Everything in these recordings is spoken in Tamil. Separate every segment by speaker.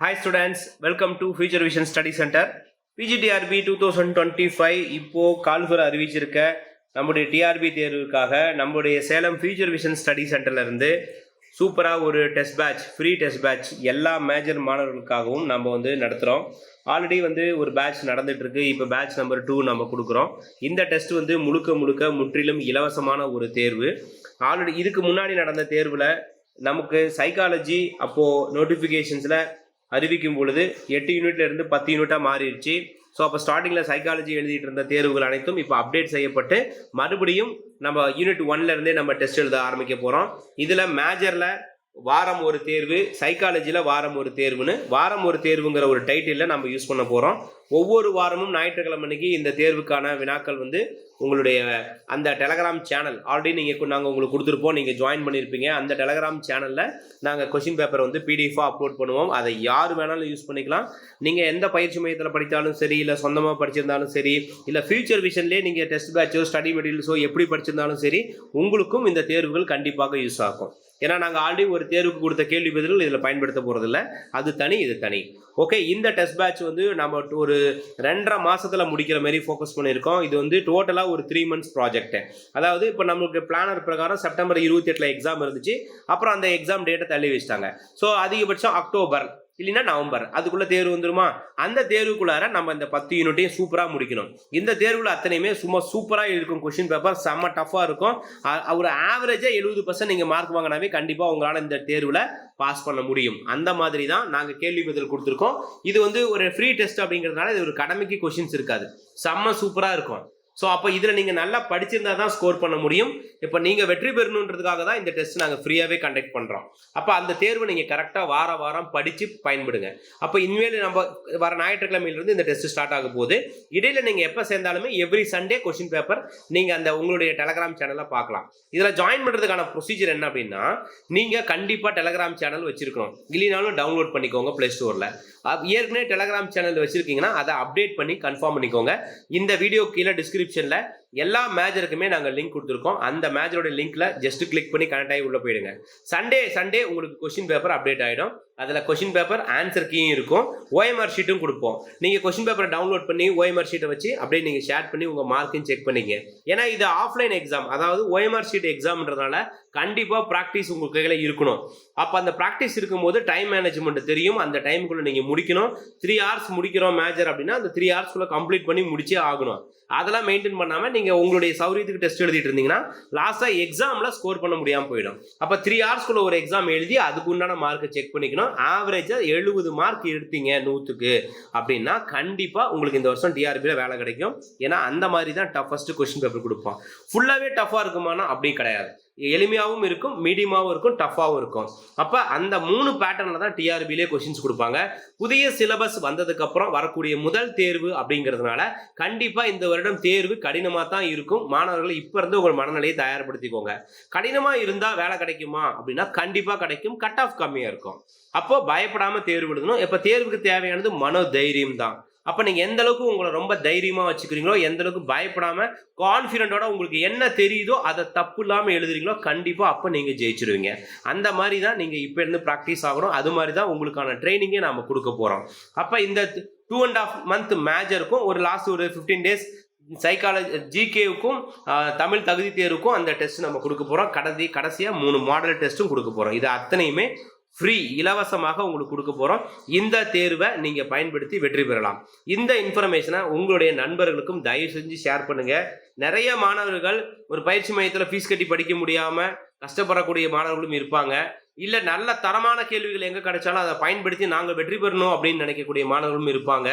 Speaker 1: Hi students welcome to future vision study centre PGTRB two thousand twenty five இப்போது கால்ஃபர் அறிவிச்சிருக்க நம்முடைய டிஆர்பி தேர்வுக்காக நம்முடைய சேலம் ஃபியூச்சர் விஷன் ஸ்டடி சென்டர்லேருந்து சூப்பராக ஒரு test batch free test batch எல்லா மேஜர் மாணவர்களுக்காகவும் நம்ம வந்து நடத்துகிறோம் ஆல்ரெடி வந்து ஒரு பேட்ச் நடந்துகிட்ருக்கு இப்போ பேட்ச் நம்பர் டூ நம்ம கொடுக்குறோம். இந்த டெஸ்ட் வந்து முழுக்க முழுக்க முற்றிலும் இலவசமான ஒரு தேர்வு. ஆல்ரெடி இதுக்கு முன்னாடி நடந்த தேர்வில் நமக்கு சைக்காலஜி அப்போது நோட்டிஃபிகேஷன்ஸில் அறிவிக்கும் பொழுது எட்டு யூனிட்லேருந்து பத்து யூனிட்டாக மாறிடுச்சு. ஸோ அப்போ ஸ்டார்டிங்கில் சைக்காலஜி எழுதிட்டு இருந்த தேர்வுகள் அனைத்தும் இப்போ அப்டேட் செய்யப்பட்டு மறுபடியும் நம்ம யூனிட் ஒன்லேருந்தே நம்ம டெஸ்ட் எழுத ஆரம்பிக்க போகிறோம் இதில் மேஜரில் வாரம் ஒரு தேர்வு சைக்காலஜியில் வாரம் ஒரு தேர்வுன்னு. வாரம் ஒரு தேர்வுங்கிற ஒரு டைட்டிலில் நம்ம யூஸ் பண்ண போகிறோம் ஒவ்வொரு வாரமும் ஞாயிற்றுக்கிழமை அன்னைக்கு இந்த தேர்வுக்கான வினாக்கள் வந்து உங்களுடைய அந்த டெலகிராம் சேனல் ஆல்ரெடி நீங்கள் நாங்கள் உங்களுக்கு கொடுத்துருப்போம். நீங்கள் ஜாயின் பண்ணியிருப்பீங்க அந்த டெலகிராம் சேனலில் நாங்கள் கொஷின் பேப்பர் வந்து பிடிஎஃபாக அப்லோட் பண்ணுவோம். அதை யார் வேணாலும் யூஸ் பண்ணிக்கலாம். நீங்கள் எந்த பயிற்சி மையத்தில் படித்தாலும் சரி இல்லை சொந்தமாக படிச்சிருந்தாலும் சரி இல்லை ஃபியூச்சர் விஷன்லேயே நீங்கள் டெஸ்ட் பேட்சோ ஸ்டடி மெட்டீரியல்ஸோ எப்படி படிச்சிருந்தாலும் சரி உங்களுக்கும் இந்த தேர்வுகள் கண்டிப்பாக யூஸ் ஆகும். ஏன்னா நாங்கள் ஆல்ரெடி ஒரு தேர்வுக்கு கொடுத்த கேள்வி பதில்கள் இதில் பயன்படுத்த போகிறதில்ல அது தனி இது தனி. ஓகே இந்த டெஸ்ட் பேட்ச் வந்து நம்ம ஒரு ரெண்டரை மாதத்தில் முடிக்கிற மாதிரி ஃபோக்கஸ் பண்ணியிருக்கோம். இது வந்து டோட்டலாக ஒரு த்ரீ மந்த்ஸ் ப்ராஜெக்ட் அதாவது இப்போ நம்மளுக்கு பிளானர் பிரகாரம் செப்டம்பர் இருபத்தி எட்டில் எக்ஸாம் இருந்துச்சு. அப்புறம் அந்த எக்ஸாம் டேட்டை தள்ளி வச்சிட்டாங்க. ஸோ அதிகபட்சம் அக்டோபர் இல்லைன்னா நவம்பர். அதுக்குள்ள தேர்வு வந்துருமா? அந்த தேர்வுக்குள்ளார நம்ம இந்த பத்து யூனிட்டையும் சூப்பராக முடிக்கணும். இந்த தேர்வில் அத்தனையுமே சும்மா சூப்பராக இருக்கும் கொஷின் பேப்பர் செம்ம டஃப்பாக இருக்கும். ஒரு ஆவரேஜாக எழுபது பர்சன்ட் நீங்கள் மார்க் வாங்கினாவே கண்டிப்பாக உங்களால் இந்த தேர்வில் பாஸ் பண்ண முடியும். அந்த மாதிரி தான் நாங்கள் கேள்வி பதில் கொடுத்துருக்கோம். இது வந்து ஒரு ஃப்ரீ டெஸ்ட் அப்படிங்கிறதுனால இது ஒரு கடமைக்கு கொஷின்ஸ் இருக்காது. செம்ம சூப்பராக இருக்கும். ஸோ அப்போ இதில் நீங்கள் நல்லா படிச்சிருந்தா தான் ஸ்கோர் பண்ண முடியும். இப்போ நீங்கள் வெற்றி பெறணுன்றதுக்காக தான் இந்த டெஸ்ட் நாங்கள் ஃப்ரீயாகவே கண்டக்ட் பண்ணுறோம் அப்போ அந்த தேர்வை நீங்கள் கரெக்டாக வார வாரம் படித்து பயன்படுங்க. அப்போ இனிமேல் நம்ம வர ஞாயிற்றுக்கிழமையிலிருந்து இந்த டெஸ்ட் ஸ்டார்ட் ஆக போகுது. இடையில நீங்கள் எப்போ சேர்ந்தாலுமே எவ்ரி சண்டே கொஷின் பேப்பர் நீங்கள் அந்த உங்களுடைய டெலகிராம் சேனலில் பார்க்கலாம். இதில் ஜாயின் பண்ணுறதுக்கான ப்ரொசீஜர் என்ன அப்படின்னா நீங்கள் கண்டிப்பாக டெலகிராம் சேனல் வச்சுருக்கணும். இல்லைனாலும் டவுன்லோட் பண்ணிக்கோங்க ப்ளே ஸ்டோரில் ஏற்கனவே டெலகிராம் சேனல் வச்சுருக்கீங்கன்னா அதை அப்டேட் பண்ணி கன்ஃபார்ம் பண்ணிக்கோங்க. இந்த வீடியோ கீழே டிஸ்கிரிப் டிஸ்கிரிப்ஷனில் எல்லா மேஜருக்குமே நாங்கள் லிங்க் கொடுத்துருக்கோம். அந்த மேஜரோட லிங்க்ல ஜஸ்ட் கிளிக் பண்ணி கனெக்ட் ஆகி உள்ள போயிடுங்க. சண்டே சண்டே உங்களுக்கு கொஷின் பேப்பர் அப்டேட் ஆகிடும் அதில் கொஷின் பேப்பர் ஆன்சர் கீயும் இருக்கும். ஓஎம்ஆர் ஷீட்டும் கொடுப்போம். நீங்கள் கொஷின் பேப்பரை டவுன்லோட் பண்ணி ஓஎம்ஆர் ஷீட்டை வச்சு அப்படியே நீங்கள் ஷேர் பண்ணி உங்கள் மார்க்கையும் செக் பண்ணிங்க. ஏன்னா இது ஆஃப்லைன் எக்ஸாம் அதாவது ஓஎம்ஆர் ஷீட் எக்ஸாம்ன்றதுனால கண்டிப்பாக ப்ராக்டிஸ் உங்கள் கையில் இருக்கணும். அப்போ அந்த ப்ராக்டிஸ் இருக்கும்போது டைம் மேனேஜ்மெண்ட் தெரியும். அந்த டைமுக்குள்ளே நீங்கள் முடிக்கணும். த்ரீ ஹவர்ஸ் முடிக்கிறோம் மேஜர் அப்படின்னா அந்த த்ரீ ஹவர்ஸ்க்குள்ளே கம்ப்ளீட் பண்ணி முடிச்சே ஆகணும். அதெல்லாம் மெயின்டைன் பண்ணாமல் நீங்கள் உங்களுடைய சௌரியத்துக்கு டெஸ்ட் எழுதிட்டு இருந்தீங்கன்னா லாஸ்ட்டாக எக்ஸாமில் ஸ்கோர் பண்ண முடியாமல் போயிடும். அப்போ த்ரீ ஹவர்ஸ்க்குள்ள ஒரு எக்ஸாம் எழுதி அதுக்கு உண்டான மார்க்கை செக் பண்ணிக்கணும். ஆவரேஜாக எழுபது மார்க் எடுத்தீங்க நூற்றுக்கு அப்படின்னா கண்டிப்பாக உங்களுக்கு இந்த வருஷம் டிஆர்பியில் வேலை கிடைக்கும். ஏன்னா அந்த மாதிரி தான் டஃபஸ்ட்டு கொஸ்டின் பேப்பர் கொடுப்போம் ஃபுல்லாகவே டஃப்பாக இருக்குமானா? அப்படி கிடையாது. எளிமையாகவும் இருக்கும் மீடியமாகவும் இருக்கும் டஃப்பாகவும் இருக்கும். அப்போ அந்த மூணு பேட்டர்னில் தான் டிஆர்பிலே கொஷின்ஸ் கொடுப்பாங்க. புதிய சிலபஸ் வந்ததுக்கப்புறம் வரக்கூடிய முதல் தேர்வு அப்படிங்கிறதுனால கண்டிப்பாக இந்த வருடம் தேர்வு கடினமாக தான் இருக்கும். மாணவர்கள் இப்போ இருந்து உங்கள் மனநிலையை தயார்படுத்திக்கோங்க. கடினமாக இருந்தால் வேலை கிடைக்குமா அப்படின்னா கண்டிப்பாக கிடைக்கும். கட் ஆஃப் கம்மியாக இருக்கும். அப்போ பயப்படாமல் தேர்வு எழுதணும். இப்போ தேர்வுக்கு தேவையானது மனோ தைரியம் தான். அப்போ நீங்கள் எந்த அளவுக்கு உங்களை ரொம்ப தைரியமாக வச்சுக்கிறீங்களோ எந்த அளவுக்கு பயப்படாமல் கான்ஃபிடென்ட்டோட உங்களுக்கு என்ன தெரியுதோ அதை தப்பு இல்லாமல் எழுதுறீங்களோ கண்டிப்பாக அப்போ நீங்கள் ஜெயிச்சிருவீங்க. அந்த மாதிரி தான் நீங்கள் இப்போ இருந்து ப்ராக்டிஸ் ஆகணும். அது மாதிரி தான் உங்களுக்கான ட்ரைனிங்கே நாம் கொடுக்க போகிறோம் அப்போ இந்த டூ அண்ட் ஆஃப் மந்த் மேஜருக்கும் ஒரு லாஸ்ட் ஒரு ஃபிஃப்டீன் டேஸ் சைக்காலஜி ஜிகேவுக்கும் தமிழ் தகுதி தேர்வுக்கும் அந்த டெஸ்ட் நம்ம கொடுக்க போகிறோம் கடைசி கடைசியாக மூணு மாடல் டெஸ்ட்டும் கொடுக்க போகிறோம் இது அத்தனையுமே ஃப்ரீ இலவசமாக உங்களுக்கு கொடுக்க போகிறோம் இந்த தேர்வை நீங்கள் பயன்படுத்தி வெற்றி பெறலாம். இந்த இன்ஃபர்மேஷனை உங்களுடைய நண்பர்களுக்கும் தயவு செஞ்சு ஷேர் பண்ணுங்கள் நிறைய மாணவர்கள் ஒரு பயிற்சி மையத்தில் ஃபீஸ் கட்டி படிக்க முடியாமல் கஷ்டப்படக்கூடிய மாணவர்களும் இருப்பாங்க. இல்லை நல்ல தரமான கேள்விகள் எங்கே கிடைச்சாலும் அதை பயன்படுத்தி நாங்கள் வெற்றி பெறணும் அப்படின்னு நினைக்கக்கூடிய மாணவர்களும் இருப்பாங்க.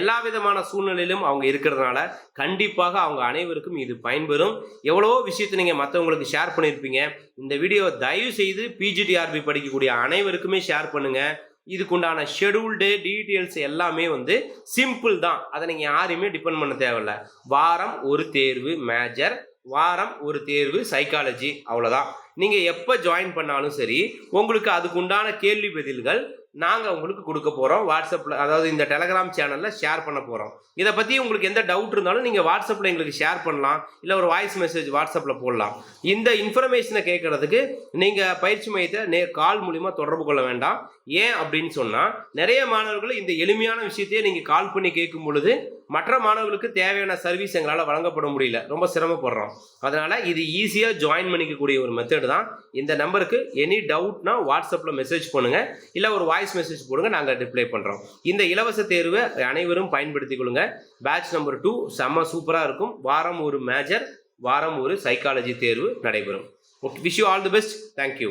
Speaker 1: எல்லா விதமான சூழ்நிலையிலும் அவங்க இருக்கிறதுனால கண்டிப்பாக அவங்க அனைவருக்கும் இது பயன்பெறும். எவ்வளவோ விஷயத்தை நீங்கள் மற்றவங்களுக்கு ஷேர் பண்ணியிருப்பீங்க. இந்த வீடியோ தயவு செய்து பிஜிடிஆர்பி படிக்கக்கூடிய அனைவருக்குமே ஷேர் பண்ணுங்கள் இதுக்குண்டான ஷெடியூல்டு டீட்டெயில்ஸ் எல்லாமே வந்து சிம்பிள் தான். அதை நீங்கள் யாரையுமே டிபெண்ட் பண்ண தேவையில்ல. வாரம் ஒரு தேர்வு மேஜர் வாரம் ஒரு தேர்வு சைக்காலஜி அவ்வளோதான் நீங்கள் எப்போ ஜாயின் பண்ணாலும் சரி உங்களுக்கு அதுக்கு உண்டான கேள்வி பதில்கள் நாங்கள் உங்களுக்கு கொடுக்க போகிறோம் வாட்ஸ்அப்பில் அதாவது இந்த டெலகிராம் சேனலில் ஷேர் பண்ண போகிறோம் இதை பற்றி உங்களுக்கு எந்த டவுட் இருந்தாலும் நீங்கள் வாட்ஸ்அப்பில் எங்களுக்கு ஷேர் பண்ணலாம். இல்லை ஒரு வாய்ஸ் மெசேஜ் வாட்ஸ்அப்பில் போடலாம். இந்த இன்ஃபர்மேஷனை கேட்குறதுக்கு நீங்கள் பயிற்சி மையத்தை நே கால் மூலிமா தொடர்பு கொள்ள வேண்டாம். ஏன் அப்படின்னு சொன்னால் நிறைய மாணவர்கள் இந்த எளிமையான விஷயத்தையே நீங்கள் கால் பண்ணி கேட்கும் பொழுது மற்ற மாணவர்களுக்கு தேவையான சர்வீஸ் எங்களால் வழங்கப்பட முடியல. ரொம்ப சிரமப்படுறோம். அதனால் இது ஈஸியாக ஜாயின் பண்ணிக்கக்கூடிய ஒரு மெத்தடு தான். இந்த நம்பருக்கு எனி டவுட்னா வாட்ஸ்அப்பில் மெசேஜ் பண்ணுங்கள் இல்லை ஒரு வாய்ஸ் மெசேஜ் போடுங்க நாங்கள் ரிப்ளை பண்ணுறோம் இந்த இலவச தேர்வை அனைவரும் பயன்படுத்திக் கொள்ளுங்க. பேட்ச் நம்பர் டூ செம்ம சூப்பராக இருக்கும். வாரம் ஒரு மேஜர் வாரம் ஒரு சைக்காலஜி தேர்வு நடைபெறும். Okay wish you all the best thank you